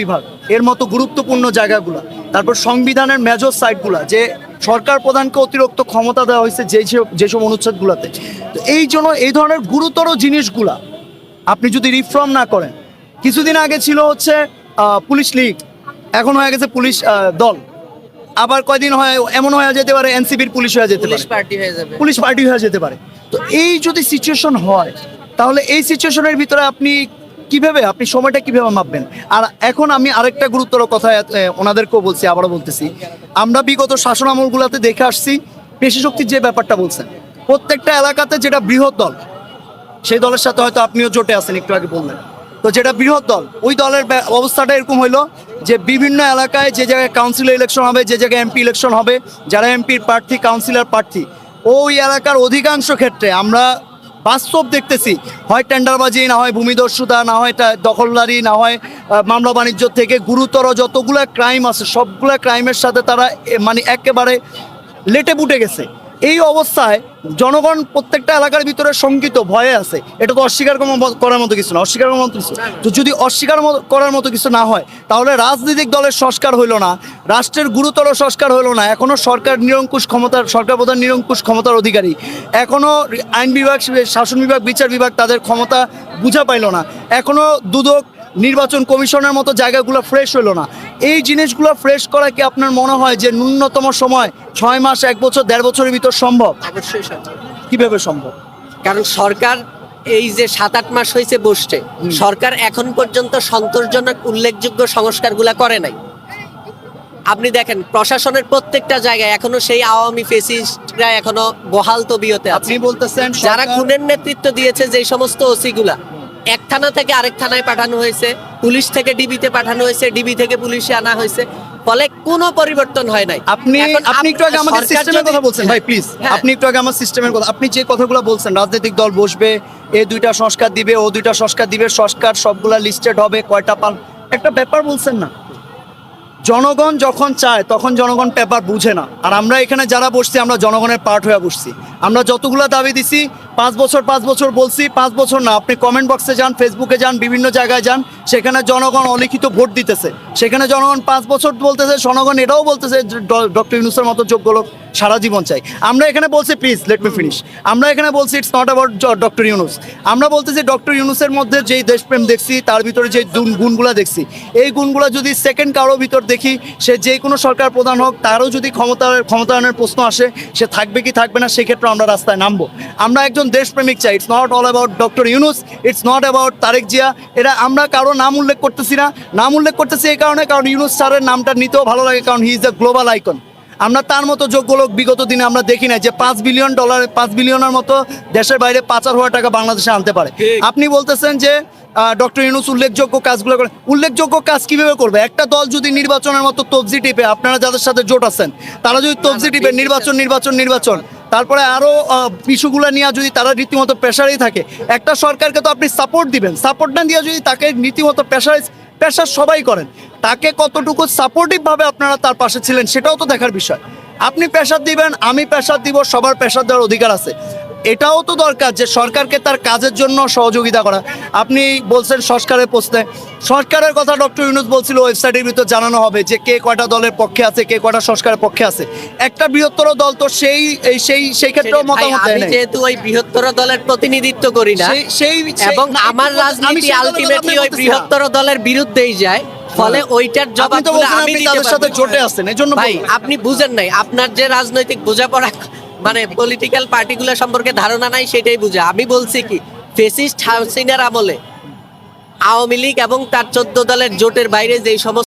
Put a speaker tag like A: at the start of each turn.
A: বিভাগ এর মতো গুরুত্বপূর্ণ জায়গাগুলো। তারপর সংবিধানের মেজর সাইটগুলো যে সরকার প্রধানকে অতিরিক্ত ক্ষমতা দেওয়া হয়েছে যে যেসব অনুচ্ছেদগুলোতে। তো এই জন্য এই ধরনের গুরুতর জিনিসগুলা আপনি যদি রিফর্ম না করেন কিছুদিন আগে ছিল হচ্ছে পুলিশ লীগ এখন হয়ে গেছে পুলিশ দল। আবার কয়দিন হয় এমন হয়ে যেতে পারে এনসিবির পুলিশ হয়ে যেতে পারে। পুলিশ পার্টি হয়ে যেতে পারে। তো এই যদি সিচুয়েশন হয় তাহলে এই সিচুয়েশনের ভিতরে আপনি কীভাবে, আপনি সময়টা কীভাবে মাপবেন? আর এখন আমি আরেকটা গুরুতর কথা ওনাদেরকেও বলছি, আবারও বলতেছি। আমরা বিগত শাসন আমলগুলোতে দেখে আসছি, পেশি শক্তির যে ব্যাপারটা বলছেন, প্রত্যেকটা এলাকাতে যেটা বৃহৎ দল, সেই দলের সাথে হয়তো আপনিও জোটে আছেন, একটু আগে বললেন। তো যেটা বৃহৎ দল, ওই দলের অবস্থাটা এরকম হইল যে বিভিন্ন এলাকায় যে জায়গায় কাউন্সিলর ইলেকশন হবে, যে জায়গায় এমপি ইলেকশন হবে, যারা এমপির প্রার্থী কাউন্সিলর প্রার্থী, ওই এলাকার অধিকাংশ ক্ষেত্রে আমরা বাস্তব দেখতেছি। হয় টেন্ডারবাজি, না হয় ভূমিদস্যুতা, না হয় দখলদারি, না হয় মামলা বাণিজ্য থেকে গুরুতর যতগুলো ক্রাইম আছে, সবগুলো ক্রাইমের সাথে তারা মানে একেবারে লেটে বুটে গেছে। এই অবস্থায় জনগণ প্রত্যেকটা এলাকার ভিতরে শঙ্কিত, ভয়ে আছে। এটা তো অস্বীকার করার- মতো কিছু না। অস্বীকার মতো কিছু। তো যদি অস্বীকার করার মতো কিছু না হয়, তাহলে রাজনৈতিক দলের সংস্কার হইল না। রাষ্ট্রের গুরুতর সংস্কার হইল না। এখনও সরকার নিরঙ্কুশ ক্ষমতার সরকার প্রধান নিরঙ্কুশ ক্ষমতার অধিকারী। এখনও আইন বিভাগ, শাসন বিভাগ, বিচার বিভাগ তাদের ক্ষমতা বুঝা পাইলো না। এখনও দুদক নির্বাচন কমিশনের মতো জায়গাগুলো ফ্রেশ হলো না। এই জিনিসগুলো ফ্রেশ করা কি আপনার মনে হয় যে ন্যূনতম সময় ছয় মাস, এক বছর, দেড় বছরের ভিতর সম্ভব?
B: অবশ্যই
A: কীভাবে সম্ভব?
B: কারণ সরকার এই যে সাত আট মাস হয়েছে বসছে সরকার এখন পর্যন্ত সন্তোষজনক উল্লেখযোগ্য সংস্কারগুলা করে নাই। আপনি দেখেন প্রশাসনের প্রত্যেকটা জায়গায় এখনও সেই আওয়ামী ফেসিস্টরা এখনও বহাল তবিয়তে
A: আপনি বলতেছেন
B: যারা খুনের নেতৃত্ব দিয়েছে যে সমস্ত ওসি গুলা এক থানা থেকে আরেক থানায় পাঠানো হয়েছে পুলিশ থেকে ডিবিতে পাঠানো হয়েছে ডিবি থেকে পুলিশে আনা হয়েছে। ফলে কোনো পরিবর্তন হয় নাই।
A: আপনি আপনি একটু আগে
B: সরকার
A: সিস্টেমের কথা বলছেন। ভাই প্লিজ
B: হ্যাঁ।
A: আপনি একটু আগে আমার সিস্টেমের কথা আপনি যে কথাগুলো বলছেন রাজনৈতিক দল বসবে এ দুইটা সংস্কার দিবে ও দুইটা সংস্কার দিবে সংস্কার সবগুলা লিস্টেড হবে কয়টা পাল একটা ব্যাপার বলছেন না। জনগণ যখন চায় তখন জনগণ পেপার বুঝে না। আর আমরা এখানে যারা বসছি আমরা জনগণের পার্ট হয়ে বসছি। আমরা যতগুলো দাবি দিছি, পাঁচ বছর পাঁচ বছর বলছি, পাঁচ বছর না, আপনি কমেন্ট বক্সে যান ফেসবুকে যান, বিভিন্ন জায়গায় যান, সেখানে জনগণ অলিখিত ভোট দিতেছে। সেখানে জনগণ পাঁচ বছর বলতেছে, জনগণ এটাও বলতেছে ডক্টর ইউনুসের মতো যোগ্য লোক সারা জীবন চাই। আমরা এখানে বলছি প্লিজ লেট মি ফিনিশ আমরা এখানে বলছি it's not about doctor Yunus. আমরা বলতেছি, ডক্টর ইউনুসের মধ্যে যেই দেশপ্রেম দেখছি, তার ভিতরে যে গুণগুলো দেখছি, এই গুণগুলো যদি সেকেন্ড কারও ভিতর দেখি, সে যে কোনো সরকার প্রধান হোক, তারও যদি ক্ষমতার ক্ষমতায়নের প্রশ্ন আসে, সে থাকবে কি থাকবে না, সেক্ষেত্রে আমরা রাস্তায় নামবো। আমরা একজন দেশপ্রেমিক চাই। It's not all about doctor Yunus it's not about Tareq Zia. এটা আমরা কারও নাম উল্লেখ করতেছি না। নাম উল্লেখ করতেছি এই কারণে কারণ ইউনুস স্যারের নামটা নিতেও ভালো লাগে কারণ he is the global icon আমরা তার মতো যোগ্য লোক বিগত দিনে আমরা দেখি না যে পাঁচ বিলিয়ন ডলার পাঁচ বিলিয়নের মতো দেশের বাইরে পাচার হওয়া টাকা বাংলাদেশে আনতে পারে। আপনি বলতেছেন যে ডক্টর ইউনুস উল্লেখযোগ্য কাজগুলো করে উল্লেখযোগ্য কাজ কীভাবে করবে? একটা দল যদি নির্বাচনের মতো তবজি টিপে আপনারা যাদের সাথে জোট আছেন তারা যদি তবজি টিপে নির্বাচন নির্বাচন নির্বাচন। তারপরে আরও ইস্যুগুলো নিয়ে যদি তারা রীতিমতো প্রেশারেই থাকে, একটা সরকারকে তো আপনি সাপোর্ট দিবেন। সাপোর্ট না দিয়ে যদি তাকে রীতিমতো প্রেশারাইজ, প্রেশার সবাই করেন, তাকে কতটুকু সাপোর্টিভভাবে আপনারা তার পাশে ছিলেন সেটাও তো দেখার বিষয়। আপনি প্রেশার দিবেন, আমি প্রেশার দিব, সবার প্রেশার দেওয়ার অধিকার আছে। এটাও তো দরকার যে সরকারকে তার কাজের জন্য সহযোগিতা করা। আপনি বলছেন সংস্কারের প্রশ্নে। সরকারের কথা ডক্টর ইউনুস বলছিল ওয়েবসাইটের ভিতর জানানো হবে যে কে কয়টা দলের পক্ষে আছে কে কয়টা সংস্কারের পক্ষে আছে। একটা বৃহত্তর দল তো সেই এই সেই সেই ক্ষেত্রেও মতামত দেয়
B: আমি
A: নাই।
B: যেহেতু ওই বৃহত্তর দলের প্রতিনিধিত্ব করি না
A: সেই
B: এবং আমার রাজনীতি আলটিমেটলি ওই বৃহত্তর দলের বিরুদ্ধেই যায় ফলে ওইটার জবাব
A: আপনি তাদের সাথে জোটে আছেন এজন্য
B: ভাই আপনি বুঝেন নাই আপনার যে রাজনৈতিক বোঝাপড়া মানে পলিটিক্যাল পার্টিগুলো সম্পর্কে ধারণা নাই, সেটাই বুঝে। আমি বলছি কি ফেসিস্ট হাউসিনার আমলে আওয়ামী লীগ এবং তার চোদ্দ দলের জোটের বাইরে যেই সমস্ত